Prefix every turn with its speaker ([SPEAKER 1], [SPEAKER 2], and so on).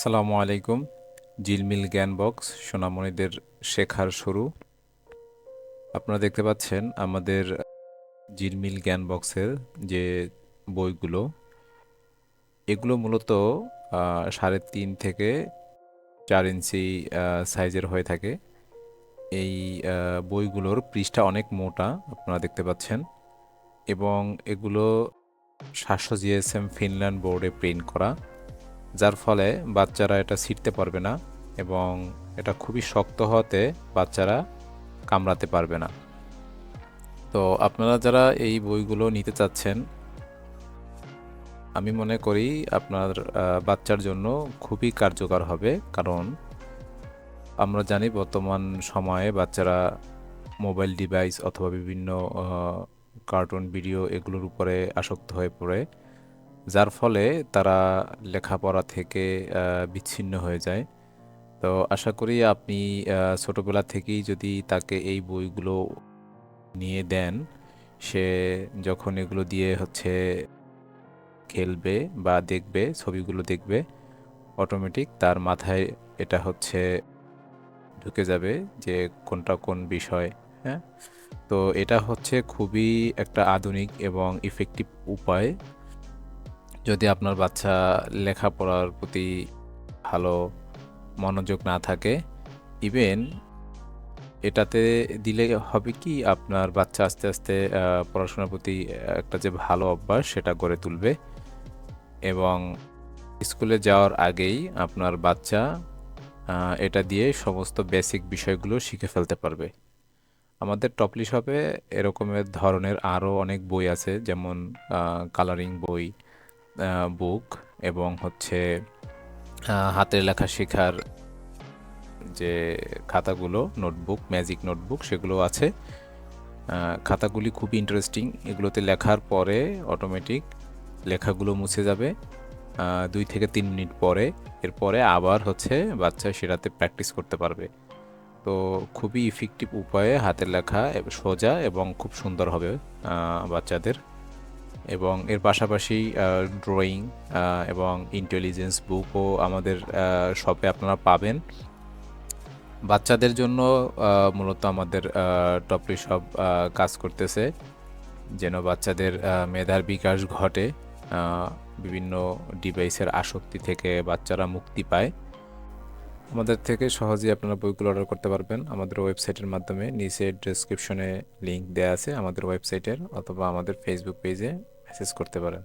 [SPEAKER 1] আসসালামু আলাইকুম, জিলমিল জ্ঞান বক্স, সোনামণিদের শেখার শুরু। আপনারা দেখতে পাচ্ছেন আমাদের জিলমিল জ্ঞান বক্সের যে বইগুলো, এগুলো মূলত সাড়ে তিন থেকে চার ইঞ্চি সাইজের হয়ে থাকে। এই বইগুলোর পৃষ্ঠা অনেক মোটা, আপনারা দেখতে পাচ্ছেন। এবং এগুলো সাতশো জিএসএম ফিনল্যান্ড বোর্ডে প্রিন্ট করা। যার ফলে বাচ্চারা এটা ছিঁড়তে পারবে না এবং এটা খুবই শক্ত হতে বাচ্চারা কামড়াতে পারবে না। তো আপনারা যারা এই বইগুলো নিতে চাচ্ছেন, আমি মনে করি আপনার বাচ্চার জন্য খুবই কার্যকর হবে। কারণ আমরা জানি বর্তমান সময়ে বাচ্চারা মোবাইল ডিভাইস অথবা বিভিন্ন কার্টুন, ভিডিও এগুলোর উপরে আসক্ত হয়ে পড়ে। যার ফলে তারা লেখাপড়া থেকে বিচ্ছিন্ন হয়ে যায়। তো আশা করি আপনি ছোটোবেলা থেকেই যদি তাকে এই বইগুলো নিয়ে দেন, সে যখন এগুলো দিয়ে হচ্ছে খেলবে বা দেখবে, ছবিগুলো দেখবে অটোমেটিক তার মাথায় এটা হচ্ছে ঢুকে যাবে যে কোনটা কোন বিষয় হ্যাঁ? তো এটা হচ্ছে খুবই একটা আধুনিক এবং ইফেক্টিভ উপায়। যদি আপনার বাচ্চা লেখাপড়ার প্রতি ভালো মনোযোগ না থাকে ইভেন এটাতে দিলে হবে কি আপনার বাচ্চা আস্তে আস্তে পড়াশোনার প্রতি একটা যে ভালো অভ্যাস সেটা গড়ে তুলবে এবং স্কুলে যাওয়ার আগেই আপনার বাচ্চা এটা দিয়ে সমস্ত বেসিক বিষয়গুলো শিখে ফেলতে পারবে। আমাদের টপলি শপে এরকমের ধরনের আরও অনেক বই আছে, যেমন কালারিং বই বুক এবং হচ্ছে হাতের লেখা শেখার যে খাতাগুলো নোটবুক ম্যাজিক নোটবুক সেগুলো আছে। খাতাগুলি খুবই ইন্টারেস্টিং এগুলোতে লেখার পরে অটোমেটিক লেখাগুলো মুছে যাবে দুই থেকে তিন মিনিট পরে। এরপরে আবার হচ্ছে বাচ্চা সেটাতে প্র্যাকটিস করতে পারবে। তো খুবই ইফেক্টিভ উপায়ে হাতের লেখা সোজা এবং খুব সুন্দর হবে বাচ্চাদের। এবং এর পাশাপাশি ড্রয়িং এবং ইন্টেলিজেন্স বুকও আমাদের শপে আপনারা পাবেন। বাচ্চাদের জন্য মূলত আমাদের টপলি সব কাজ করতেছে। যেন বাচ্চাদের মেধার বিকাশ ঘটে বিভিন্ন ডিভাইসের আসক্তি থেকে বাচ্চারা মুক্তি পায়। আমাদের থেকে সহজেই আপনারা বইগুলো অর্ডার করতে পারবেন। আমাদের ওয়েবসাইটের মাধ্যমে, নিচে ডেসক্রিপশনে লিঙ্ক দেওয়া আছে আমাদের ওয়েবসাইটের অথবা আমাদের ফেসবুক পেজে মেসেজ করতে পারেন।